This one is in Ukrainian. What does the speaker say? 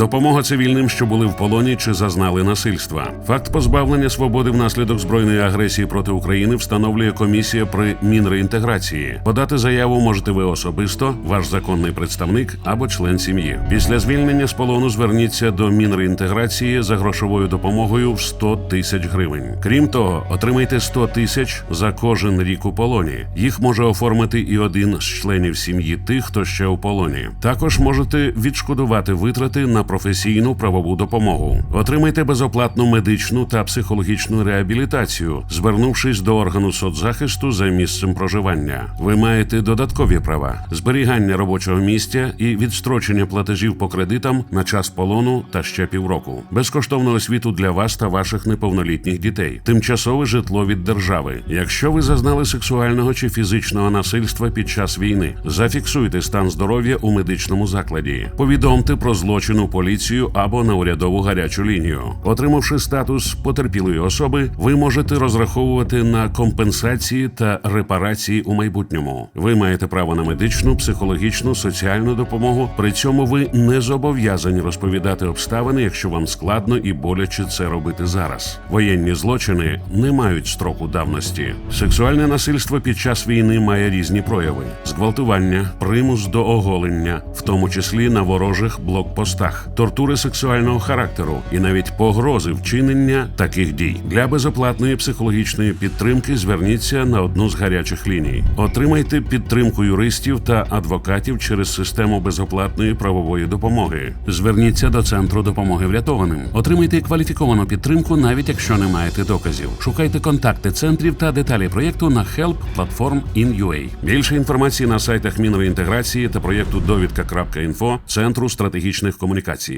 допомога цивільним, що були в полоні чи зазнали насильства. Факт позбавлення свободи внаслідок збройної агресії проти України встановлює комісія при мінреінтеграції. Подати заяву можете ви особисто, ваш законний представник або член сім'ї. Після звільнення з полону зверніться до мінреінтеграції за грошовою допомогою в 100 тисяч гривень. Крім того, отримайте 100 тисяч за кожен рік у полоні. Їх може оформити і один з членів сім'ї тих, хто ще у полоні. Також можете відшкодувати витрати на професійну правову допомогу. Отримайте безоплатну медичну та психологічну реабілітацію, звернувшись до органу соцзахисту за місцем проживання. Ви маєте додаткові права: зберігання робочого місця і відстрочення платежів по кредитам на час полону та ще півроку, безкоштовну освіту для вас та ваших неповнолітніх дітей, тимчасове житло від держави. Якщо ви зазнали сексуального чи фізичного насильства під час війни, зафіксуйте стан здоров'я у медичному закладі. Повідомте про злочин у поліцію або на урядову гарячу лінію. Отримавши статус потерпілої особи, ви можете розраховувати на компенсації та репарації у майбутньому. Ви маєте право на медичну, психологічну, соціальну допомогу. При цьому ви не зобов'язані розповідати обставини, якщо вам складно і боляче це робити зараз. Воєнні злочини не мають строку давності. Сексуальне насильство під час війни має різні прояви: зґвалтування, примус до оголення, в тому числі на ворожих блокпостах, тортури сексуального характеру і навіть погрози вчинення таких дій. Для безоплатної психологічної підтримки зверніться на одну з гарячих ліній. Отримайте підтримку юристів та адвокатів через систему безоплатної правової допомоги. Зверніться до центру допомоги врятованим. Отримайте кваліфіковану підтримку, навіть якщо не маєте доказів. Шукайте контакти центрів та деталі проєкту на Help Platform in UA. Більше інформації на сайтах Мінреінтеграції та проєкту довідка.інфо Центру стратегічних комунікацій. komunikacji.